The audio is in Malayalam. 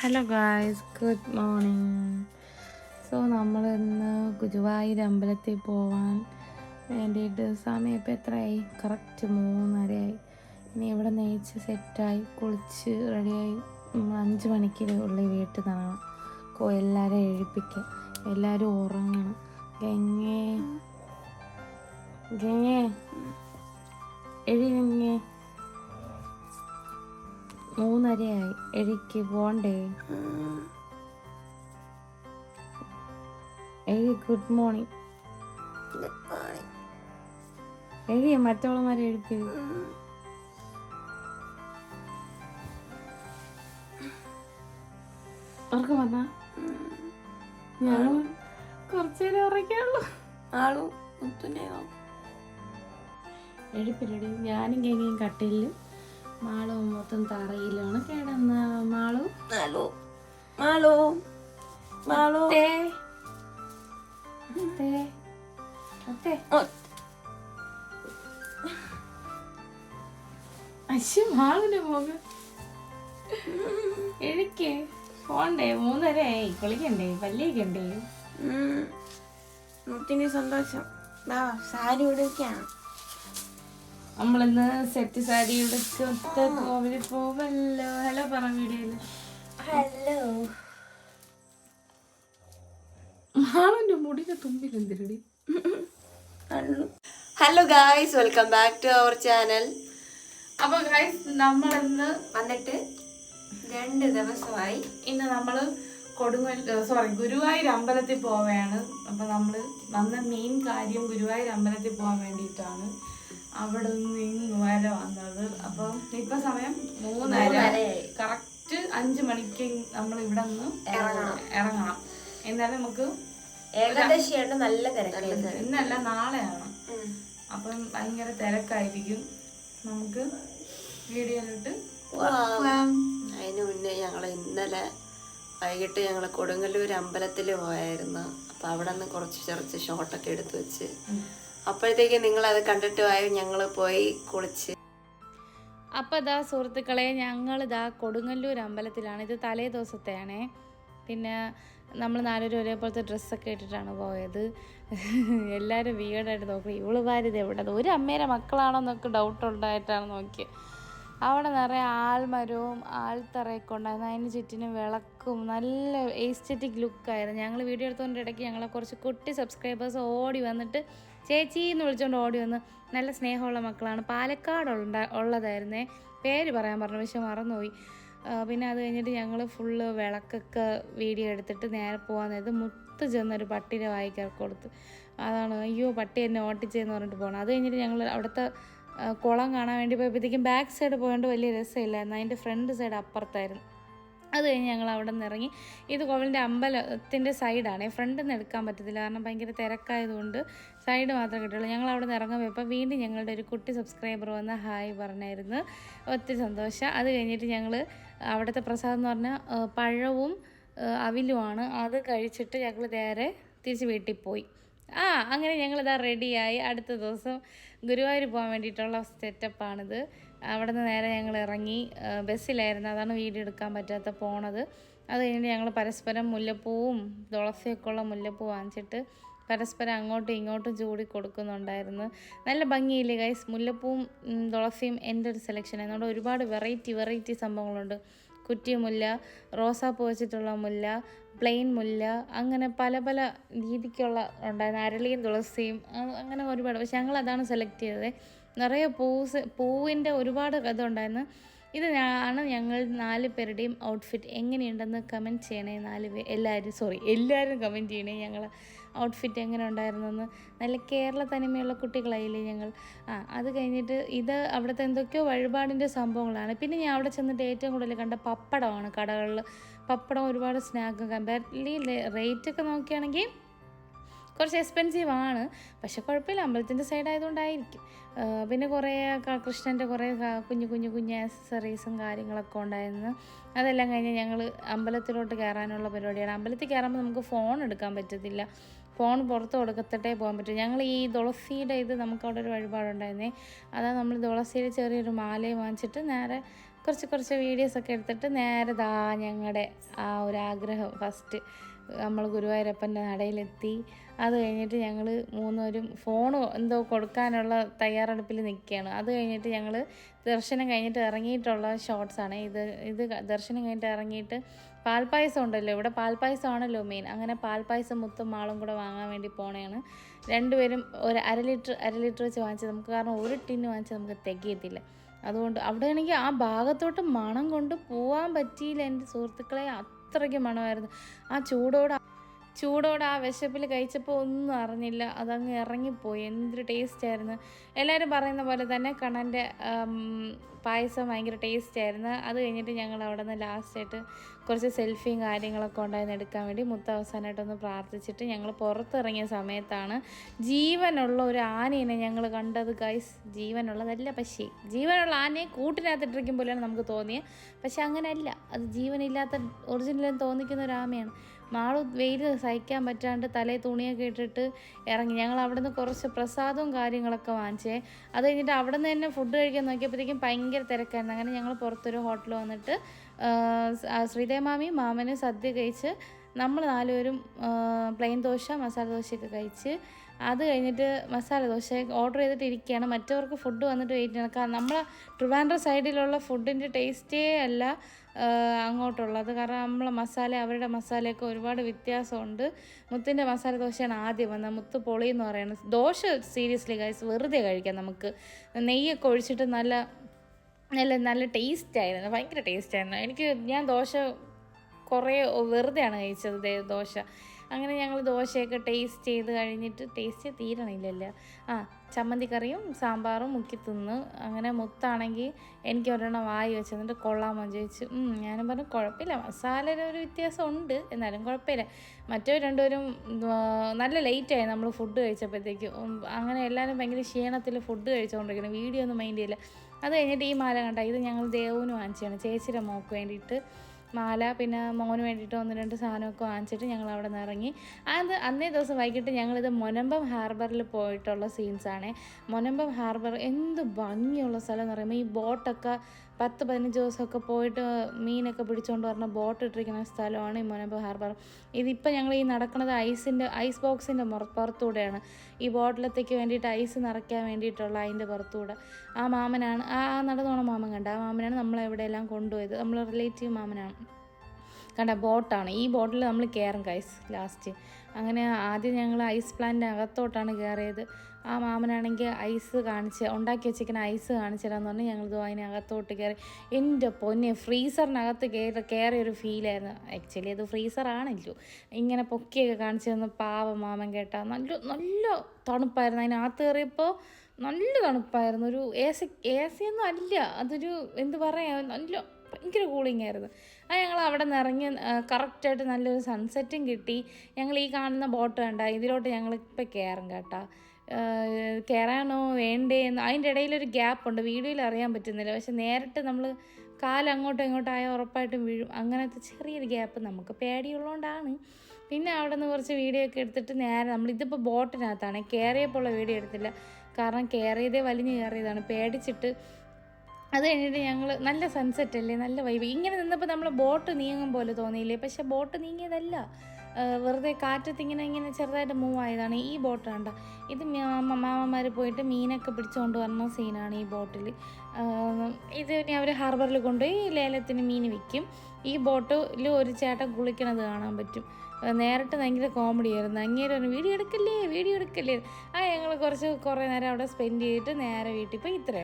Hello guys good morning so നമ്മൾ ഇന്ന് ഗുരുവായൂർ അമ്പലത്തിൽ പോവാൻ വേണ്ടിയിട്ട് സമയം ഇപ്പോൾ എത്രയായി? കറക്റ്റ് മൂന്നരയായി. ഇനി ഇവിടെ നെയ്ച്ച് സെറ്റായി കുളിച്ച് റെഡിയായി. അഞ്ച് മണിക്ക് ഉള്ളിൽ വീട്ടിൽ നടണം കോ എല്ലാവരും എഴുപ്പിക്കുക എല്ലാവരും ഉറങ്ങണം. ഗംഗേ. ഗംഗേ. എഴുതി ഗംഗേ. മൂന്നരയായി എഴിക്ക് പോണ്ടേ? എഴി ഗുഡ് മോർണിംഗ് എഴുതിയ മറ്റവളമാരെ എഴുതി ഉറക്കം വന്നാ? ഞാൻ കുറച്ചേരം ഉറക്കാനുള്ളൂ ആളും മുത്തുനെയോ എഴുപ്പില്ലടി ഞാനും ഗംഗയും കട്ടിലിൽ മാളും മൊത്തം തറയിലാണ് കിടന്ന. മാളു? മാളു. മാളു. മാളു. അശ്ശി എഴുക്കേ. പോണ്ടേ മൂന്നരയായി കുളിക്കണ്ടേ പല്ലിക്കണ്ടേ മുത്തിന് സന്തോഷം. സാരി ഉടുക്കാണ്. നമ്മളിന്ന് സെറ്റ് സാരി എടുക്കത്തെ കോവിലിൽ പോവല്ലോ. ഹലോ പറ വീഡിയോയിൽ. ഹലോ മാളന്റെ മുടിയുടെ തുമ്പിൽ എന്തിരടി hello guys welcome back to our channel അപ്പൊ ഗൈസ് നമ്മളിന്ന് വന്നിട്ട് രണ്ട് ദിവസമായി ഇന്ന് നമ്മൾ കൊടുങ്ങൽ സോറി ഗുരുവായൂർ അമ്പലത്തിൽ പോവുകയാണ് അപ്പൊ നമ്മൾ വന്ന മെയിൻ കാര്യം ഗുരുവായൂർ അമ്പലത്തിൽ പോകാൻ വേണ്ടിയിട്ടാണ്. അവിടെ നിന്ന് ഇങ്ങ് വരെ വന്നത്. അപ്പൊ ഇപ്പൊ സമയം മൂന്നര. കറക്റ്റ് അഞ്ചു മണിക്ക് നമ്മൾ ഇവിടെ നിന്ന് ഇറങ്ങണം. എന്നാലും നമുക്ക് ഏകദേശം നല്ല തിരക്കായിരുന്നു ഇന്നല്ല നാളെയാണ്. അപ്പം ഭയങ്കര തിരക്കായിരിക്കും. നമുക്ക് വീഡിയോയിലിട്ട് അതിന് മുന്നേ ഞങ്ങൾ ഇന്നലെ വൈകിട്ട് ഞങ്ങൾ കൊടുങ്ങല്ലൂർ അമ്പലത്തിൽ പോയായിരുന്നു. അപ്പം അവിടെ നിന്ന് കുറച്ച് ചെറിച്ച് ഷോട്ടൊക്കെ എടുത്തു വെച്ച് അപ്പോഴത്തേക്ക് നിങ്ങൾ അത് കണ്ടിട്ട് ആയോ ഞങ്ങൾ പോയി കുളിച്ച്. അപ്പോൾ ഇതാ സുഹൃത്തുക്കളെ ഞങ്ങൾ ഇതാ കൊടുങ്ങല്ലൂർ അമ്പലത്തിലാണ്. ഇത് തലേ ദിവസത്തെയാണേ. പിന്നെ നമ്മൾ നാലുപേരും ഒരേപോലത്തെ ഡ്രസ്സൊക്കെ ഇട്ടിട്ടാണ് പോയത്. എല്ലാവരും വീടായിട്ട് നോക്കി. ഇവൾ ഭാര്യത എവിടെ ഒരു അമ്മേരെ മക്കളാണോ എന്നൊക്കെ ഡൗട്ട് ഉണ്ടായിട്ടാണ് നോക്കിയത് അവിടെ നിറയെ ആൾമരവും ആൽത്തറയൊക്കെ ഉണ്ടായിരുന്നു. അതിന് ചുറ്റിനും വിളക്കും നല്ല എസ്തറ്റിക് ലുക്കായിരുന്നു ഞങ്ങൾ വീഡിയോ എടുത്തുകൊണ്ട് ഇടയ്ക്ക് ഞങ്ങളെ കുറച്ച് കുട്ടി സബ്സ്ക്രൈബേഴ്സ് ഓടി വന്നിട്ട് ചേച്ചി എന്ന് വിളിച്ചുകൊണ്ട് ഓടി വന്ന് നല്ല സ്നേഹമുള്ള മക്കളാണ്. പാലക്കാട് ഉണ്ട ഉള്ളതായിരുന്നേ പേര് പറയാൻ പറഞ്ഞു പക്ഷെ മറന്നുപോയി. പിന്നെ അത് കഴിഞ്ഞിട്ട് ഞങ്ങൾ ഫുള്ള് വിളക്കൊക്കെ വീഡിയോ എടുത്തിട്ട് നേരെ പോകാൻ നേരത്ത് മുത്ത് ചെന്നൊരു പട്ടിയുടെ വായിക്കാർ കൊടുത്ത്. അതാണ് അയ്യോ പട്ടി എന്നെ ഓട്ടിച്ചെന്ന് പറഞ്ഞിട്ട് പോകണം അത് കഴിഞ്ഞിട്ട് ഞങ്ങൾ അവിടുത്തെ കുളം കാണാൻ വേണ്ടി പോയപ്പോഴത്തേക്കും ബാക്ക് സൈഡ് പോയതുകൊണ്ട് വലിയ രസമില്ലായിരുന്നു. അതിന്റെ ഫ്രണ്ട് സൈഡ് അപ്പുറത്തായിരുന്നു. അത് കഴിഞ്ഞ് ഞങ്ങൾ അവിടെ നിന്ന് ഇറങ്ങി. ഇത് കോവിലിന്റെ അമ്പലത്തിന്റെ സൈഡാണ്. ഫ്രണ്ടിൽ നിന്ന് എടുക്കാൻ പറ്റത്തില്ല. കാരണം ഭയങ്കര തിരക്കായതുകൊണ്ട് സൈഡ് മാത്രമേ കിട്ടുള്ളൂ. ഞങ്ങൾ അവിടെ നിന്ന് ഇറങ്ങാൻ പോയപ്പോൾ വീണ്ടും ഞങ്ങളുടെ ഒരു കുട്ടി സബ്സ്ക്രൈബർ വന്ന് ഹായ് പറഞ്ഞായിരുന്നു. ഒത്തിരി സന്തോഷം. അത് കഴിഞ്ഞിട്ട് ഞങ്ങൾ അവിടുത്തെ പ്രസാദം എന്ന് പറഞ്ഞാൽ പഴവും അവിലുമാണ്. അത് കഴിച്ചിട്ട് ഞങ്ങൾ നേരെ തിരിച്ച് വീട്ടിൽ പോയി. ആ അങ്ങനെ ഞങ്ങളിതാ റെഡിയായി അടുത്ത ദിവസം ഗുരുവായൂർ പോകാൻ വേണ്ടിയിട്ടുള്ള സെറ്റപ്പാണിത് അവിടെ നിന്ന് നേരെ ഞങ്ങൾ ഇറങ്ങി ബസ്സിലായിരുന്നു. അതാണ് വീഡിയോ എടുക്കാൻ പറ്റാത്ത പോണത്. അത് കഴിഞ്ഞിട്ട് ഞങ്ങൾ പരസ്പരം മുല്ലപ്പൂവും തുളസിയൊക്കെ ഉള്ള മുല്ലപ്പൂ വാങ്ങിച്ചിട്ട് പരസ്പരം അങ്ങോട്ടും ഇങ്ങോട്ടും ചൂടി കൊടുക്കുന്നുണ്ടായിരുന്നു. നല്ല ഭംഗിയില്ലേ ഗൈസ് മുല്ലപ്പൂവും തുളസിയും എന്റെ ഒരു സെലക്ഷൻ അതുകൊണ്ട് ഒരുപാട് വെറൈറ്റി വെറൈറ്റി സംഭവങ്ങളുണ്ട്. കുറ്റിമുല്ല റോസാപ്പൂ വെച്ചിട്ടുള്ള മുല്ല പ്ലെയിൻ മുല്ല അങ്ങനെ പല പല രീതിക്കുള്ള ഉണ്ടായിരുന്നു. അരളിയും തുളസിയും അങ്ങനെ ഒരുപാട്. പക്ഷെ ഞങ്ങൾ അതാണ് സെലക്ട് ചെയ്തത്. നിറയെ പൂസ് പൂവിന്റെ ഒരുപാട് ഇതുണ്ടായിരുന്നു. ഇത് ആണ് ഞങ്ങൾ നാല് പേരുടെയും ഔട്ട്ഫിറ്റ് എങ്ങനെയുണ്ടെന്ന് കമന്റ് ചെയ്യണേ നാല് പേര് എല്ലാവരും സോറി എല്ലാവരും കമന്റ് ചെയ്യണേ ഞങ്ങൾ ഔട്ട്ഫിറ്റ് എങ്ങനെ ഉണ്ടായിരുന്നെന്ന്. നല്ല കേരള തനിമയുള്ള കുട്ടികളായില്ലേ ഞങ്ങൾ. ആ അത് കഴിഞ്ഞിട്ട് ഇത് അവിടുത്തെ എന്തൊക്കെയോ വഴിപാടിന്റെ സംഭവങ്ങളാണ്. പിന്നെ ഞാൻ അവിടെ ചെന്നിട്ട് ഏറ്റവും കൂടുതൽ കണ്ട പപ്പടമാണ് കടകളിൽ. പപ്പടം ഒരുപാട് സ്നാക്ക് കമ്പാരിറ്റീവ്ലി റേറ്റൊക്കെ നോക്കുകയാണെങ്കിൽ കുറച്ച് എക്സ്പെൻസീവ് ആണ് പക്ഷെ കുഴപ്പമില്ല അമ്പലത്തിന്റെ സൈഡ് ആയതുകൊണ്ടായിരിക്കും. ആ, പിന്നെ കുറേ കൃഷ്ണന്റെ കുറേ കുഞ്ഞു കുഞ്ഞു കുഞ്ഞു ആക്സസറീസും കാര്യങ്ങളൊക്കെ ഉണ്ടായിരുന്നു. അതെല്ലാം കഴിഞ്ഞ് ഞങ്ങൾ അമ്പലത്തിലോട്ട് കയറാനുള്ള പരിപാടിയാണ്. അമ്പലത്തിൽ കയറുമ്പോൾ നമുക്ക് ഫോൺ എടുക്കാൻ പറ്റത്തില്ല. ഫോൺ പുറത്ത് കൊടുക്കത്തിട്ടേ പോകാൻ പറ്റും. ഞങ്ങൾ ഈ തുളസിയുടെ ഇത് നമുക്ക് അവിടെ ഒരു വഴിപാടുണ്ടായിരുന്നേ. അതാ നമ്മൾ തുളസിയുടെ ചെറിയൊരു മാലയും വാങ്ങിച്ചിട്ട് നേരെ കുറച്ച് കുറച്ച് വീഡിയോസൊക്കെ എടുത്തിട്ട് നേരെ ദാ ഞങ്ങളുടെ ആ ഒരു ആഗ്രഹം ഫസ്റ്റ് നമ്മൾ ഗുരുവായൂരപ്പന്റെ നടയിലെത്തി. അത് കഴിഞ്ഞിട്ട് ഞങ്ങൾ മൂന്നുപേരും ഫോൺ എന്തോ കൊടുക്കാനുള്ള തയ്യാറെടുപ്പിൽ നിൽക്കുകയാണ്. അത് കഴിഞ്ഞിട്ട് ഞങ്ങൾ ദർശനം കഴിഞ്ഞിട്ട് ഇറങ്ങിയിട്ടുള്ള ഷോർട്സാണ് ഇത് ഇത് ദർശനം കഴിഞ്ഞിട്ട് ഇറങ്ങിയിട്ട് പാൽപ്പായസം ഉണ്ടല്ലോ. ഇവിടെ പാൽപ്പായസമാണല്ലോ മെയിൻ അങ്ങനെ പാൽപ്പായസം മുത്തും മാളും കൂടെ വാങ്ങാൻ വേണ്ടി പോണേണ്. രണ്ടുപേരും ഒരു അര ലിറ്റർ അര ലിറ്റർ വെച്ച് വാങ്ങിച്ചത് നമുക്ക് കാരണം ഒരു ടിന്ന് വാങ്ങിച്ചാൽ നമുക്ക് തികയത്തില്ല. അതുകൊണ്ട് അവിടെയാണെങ്കിൽ ആ ഭാഗത്തോട്ട് മണം കൊണ്ട് പോവാൻ പറ്റിയില്ല എന്റെ സുഹൃത്തുക്കളെ. അത്രയ്ക്ക് മണമായിരുന്നു. ആ ചൂടോടെ ചൂടോടെ ആ വിശപ്പിൽ കഴിച്ചപ്പോൾ ഒന്നും അറിഞ്ഞില്ല. അതങ്ങ് ഇറങ്ങിപ്പോയി. എന്തൊരു ടേസ്റ്റ് ആയിരുന്നു. എല്ലാവരും പറയുന്ന പോലെ തന്നെ കണ്ണന്റെ പായസം ഭയങ്കര ടേസ്റ്റ് ആയിരുന്നു. അത് കഴിഞ്ഞിട്ട് ഞങ്ങൾ അവിടെ നിന്ന് ലാസ്റ്റായിട്ട് കുറച്ച് സെൽഫിയും കാര്യങ്ങളൊക്കെ ഉണ്ടായിരുന്നു എടുക്കാൻ വേണ്ടി. മുത്ത അവസാനമായിട്ടൊന്ന് പ്രാർത്ഥിച്ചിട്ട് ഞങ്ങൾ പുറത്തിറങ്ങിയ സമയത്താണ് ജീവനുള്ള ഒരു ആനയെ ഞങ്ങൾ കണ്ടത് ഗൈസ് ജീവനുള്ളതല്ല പക്ഷി ജീവനുള്ള ആനയെ കൂട്ടിനകത്തിട്ടിരിക്കും പോലെയാണ് നമുക്ക് തോന്നിയത് പക്ഷെ അങ്ങനെയല്ല. അത് ജീവനില്ലാത്ത ഒറിജിനലെന്ന് തോന്നിക്കുന്ന ഒരു ആമയാണ് മാളു വെയിൽ സഹിക്കാൻ പറ്റാണ്ട് തലേ തുണിയൊക്കെ ഇട്ടിട്ട് ഇറങ്ങി. ഞങ്ങൾ അവിടെ നിന്ന് കുറച്ച് പ്രസാദവും കാര്യങ്ങളൊക്കെ വാങ്ങിച്ചേ. അത് കഴിഞ്ഞിട്ട് അവിടെ നിന്ന് തന്നെ ഫുഡ് കഴിക്കാൻ നോക്കിയപ്പോഴത്തേക്കും ഭയങ്കര തിരക്കായിരുന്നു. അങ്ങനെ ഞങ്ങൾ പുറത്തൊരു ഹോട്ടൽ വന്നിട്ട് ശ്രീദേമാമി മാമന് സദ്യ കഴിച്ച് നമ്മൾ നാലുപേരും പ്ലെയിൻ ദോശ മസാല ദോശയൊക്കെ കഴിച്ച് അത് കഴിഞ്ഞിട്ട് മസാല ദോശ ഓർഡർ ചെയ്തിട്ട് ഇരിക്കുകയാണ്. മറ്റവർക്ക് ഫുഡ് വന്നിട്ട് വെയിറ്റ് ചെയ്യണം. കാരണം നമ്മളെ ട്രിവാൻഡ്രം സൈഡിലുള്ള ഫുഡിന്റെ ടേസ്റ്റേ അല്ല അങ്ങോട്ടുള്ളത്. കാരണം നമ്മളെ മസാല അവരുടെ മസാലയൊക്കെ ഒരുപാട് വ്യത്യാസമുണ്ട്. മുത്തിന്റെ മസാല ദോശയാണ് ആദ്യം വന്നത്. മുത്ത് പൊളി എന്ന് പറയുന്നത്. ദോശ സീരിയസ്ലി കഴിച്ച് വെറുതെ കഴിക്കാം നമുക്ക്. നെയ്യൊക്കെ ഒഴിച്ചിട്ട് നല്ല നല്ല നല്ല ടേസ്റ്റ് ആയിരുന്നു. ഭയങ്കര ടേസ്റ്റ് ആയിരുന്നു. എനിക്ക് ഞാൻ ദോശ കുറേ വെറുതെയാണ് കഴിച്ചത് ദോശ. അങ്ങനെ ഞങ്ങൾ ദോശയൊക്കെ ടേസ്റ്റ് ചെയ്ത് കഴിഞ്ഞിട്ട് ടേസ്റ്റ് തീരണില്ലല്ലോ. ആ ചമ്മന്തി കറിയും സാമ്പാറും മുക്കി തിന്ന് അങ്ങനെ മുത്താണെങ്കിൽ എനിക്ക് ഒരെണ്ണം വായി വെച്ച് എന്നിട്ട് കൊള്ളാമോ ചോദിച്ചു ഞാനും പറഞ്ഞു കുഴപ്പമില്ല മസാലയുടെ ഒരു വ്യത്യാസം ഉണ്ട് എന്നാലും കുഴപ്പമില്ല മറ്റോ രണ്ടുപേരും നല്ല ലേറ്റായി നമ്മൾ ഫുഡ് കഴിച്ചപ്പോഴത്തേക്കും. അങ്ങനെ എല്ലാവരും ഭയങ്കര ക്ഷീണത്തിൽ ഫുഡ് കഴിച്ചുകൊണ്ടിരിക്കണം വീഡിയോ ഒന്നും മൈൻഡ് ചെയ്യില്ല. അത് കഴിഞ്ഞിട്ട് ഈ മാല കണ്ട ഇത് ഞങ്ങൾ ദേവന് വാങ്ങിച്ചതാണ്. ചേച്ചിയുടെ മോക്ക് വേണ്ടിയിട്ട്. മാല പിന്നെ മോന് വേണ്ടിയിട്ട് ഒന്ന് രണ്ട് സാധനമൊക്കെ വാങ്ങിച്ചിട്ട് ഞങ്ങൾ അവിടെ നിന്ന് ഇറങ്ങി. അത് അന്നേ ദിവസം വൈകിട്ട് ഞങ്ങളിത് മൊനമ്പം ഹാർബറിൽ പോയിട്ടുള്ള സീൻസാണ്. മൊനമ്പം ഹാർബർ എന്ത് ഭംഗിയുള്ള സ്ഥലം എന്ന് പറയുമ്പോൾ ഈ ബോട്ടൊക്കെ പത്ത് പതിനഞ്ച് ദിവസമൊക്കെ പോയിട്ട് മീനൊക്കെ പിടിച്ചുകൊണ്ട് വരുന്ന ബോട്ട് ഇട്ടിരിക്കുന്ന സ്ഥലമാണ് ഈ മൊനമ്പം ഹാർബർ. ഇതിപ്പോൾ ഞങ്ങൾ ഈ നടക്കുന്നത് ഐസിന്റെ ഐസ് ബോക്സിന്റെ പുറത്തൂടെയാണ്. ഈ ബോട്ടിലത്തേക്ക് വേണ്ടിയിട്ട് ഐസ് നിറയ്ക്കാൻ വേണ്ടിയിട്ടുള്ള അതിന്റെ പുറത്തൂടെ. ആ മാമനാണ് ആ ആ നടന്നു മാമൻ കണ്ട ആ മാമനാണ് നമ്മളെ എവിടെയെല്ലാം കൊണ്ടുപോയത്. നമ്മൾ റിലേറ്റീവ് മാമനാണ്. കണ്ട ബോട്ടാണ്. ഈ ബോട്ടിൽ നമ്മൾ കയറും കൈസ് ലാസ്റ്റ് അങ്ങനെ ആദ്യം ഞങ്ങൾ ഐസ് പ്ലാന്റിന്റെ അകത്തോട്ടാണ് കയറിയത്. ആ മാമനാണെങ്കിൽ ഐസ് കാണിച്ച് ഉണ്ടാക്കി വെച്ചിരിക്കുന്ന ഐസ് കാണിച്ചു തരാമെന്ന് പറഞ്ഞ് ഞങ്ങൾ അതിനകത്തോട്ട് കയറി. എന്റെ പൊന്നെ ഫ്രീസറിനകത്ത് കയറി കയറിയ ഒരു ഫീലായിരുന്നു ആക്ച്വലി അത് ഫ്രീസറാണല്ലോ. ഇങ്ങനെ പൊക്കിയൊക്കെ കാണിച്ചു തന്ന പാവ മാമൻ കേട്ടാൽ നല്ല നല്ല തണുപ്പായിരുന്നു. അതിനകത്ത് കയറിയപ്പോൾ നല്ല തണുപ്പായിരുന്നു. ഒരു എ സി എ സി ഒന്നും അല്ല. അതൊരു എന്ത് പറയാ നല്ല ഭയങ്കര കൂളിംഗ് ആയിരുന്നു. അത് ഞങ്ങൾ അവിടെ നിന്ന് ഇറങ്ങി കറക്റ്റായിട്ട് നല്ലൊരു സൺസെറ്റും കിട്ടി. ഞങ്ങൾ ഈ കാണുന്ന ബോട്ട് കണ്ട ഇതിലോട്ട് ഞങ്ങൾ ഇപ്പം കയറും കേട്ടാ. കയറാനോ വേണ്ടേ എന്ന് അതിന്റെ ഇടയിലൊരു ഗ്യാപ്പ് ഉണ്ട്. വീഡിയോയിൽ അറിയാൻ പറ്റുന്നില്ല. പക്ഷെ നേരിട്ട് നമ്മൾ കാൽ അങ്ങോട്ടും ഇങ്ങോട്ടും ആയാൽ ഉറപ്പായിട്ടും വീഴും. അങ്ങനത്തെ ചെറിയൊരു ഗ്യാപ്പ് നമുക്ക് പേടിയുള്ളതുകൊണ്ടാണ്. പിന്നെ അവിടെ നിന്ന് കുറച്ച് വീഡിയോ ഒക്കെ എടുത്തിട്ട് നേരെ നമ്മൾ ഇതിപ്പോൾ ബോട്ടിനകത്താണ്. കയറിയപ്പോൾ ഉള്ള വീഡിയോ എടുത്തില്ല. കാരണം കയറിയതേ വലിഞ്ഞ് കയറിയതാണ്. പേടിച്ചിട്ട് അത് കഴിഞ്ഞിട്ട് ഞങ്ങൾ നല്ല സൺസെറ്റ് അല്ലേ? നല്ല വൈബ് ഇങ്ങനെ നിന്നപ്പോൾ നമ്മൾ ബോട്ട് നീങ്ങും പോലെ തോന്നിയില്ലേ? പക്ഷേ ബോട്ട് നീങ്ങിയതല്ല. വെറുതെ കാറ്റത്ത് ഇങ്ങനെ ഇങ്ങനെ ചെറുതായിട്ട് മൂവ് ആയതാണ് ഈ ബോട്ട് കണ്ട ഇത് മാമന്മാർ പോയിട്ട് മീനൊക്കെ പിടിച്ചുകൊണ്ട് വരുന്ന സീനാണ് ഈ ബോട്ടിൽ ഇത് ഇനി അവർ ഹാർബറിൽ കൊണ്ടുപോയി ലേലത്തിന് മീൻ വിൽക്കും ഈ ബോട്ടിൽ ഒരു ചേട്ട കുളിക്കണത് കാണാൻ പറ്റും. നേരിട്ട് ഭയങ്കര കോമഡി ആയിരുന്നു. അങ്ങേരെ പറഞ്ഞു വീഡിയോ എടുക്കല്ലേ വീഡിയോ എടുക്കല്ലേ? ആ ഞങ്ങൾ കുറച്ച് കുറേ നേരം അവിടെ സ്പെൻഡ് ചെയ്തിട്ട് നേരെ വീട്ടിൽ പോയി. ഇത്ര.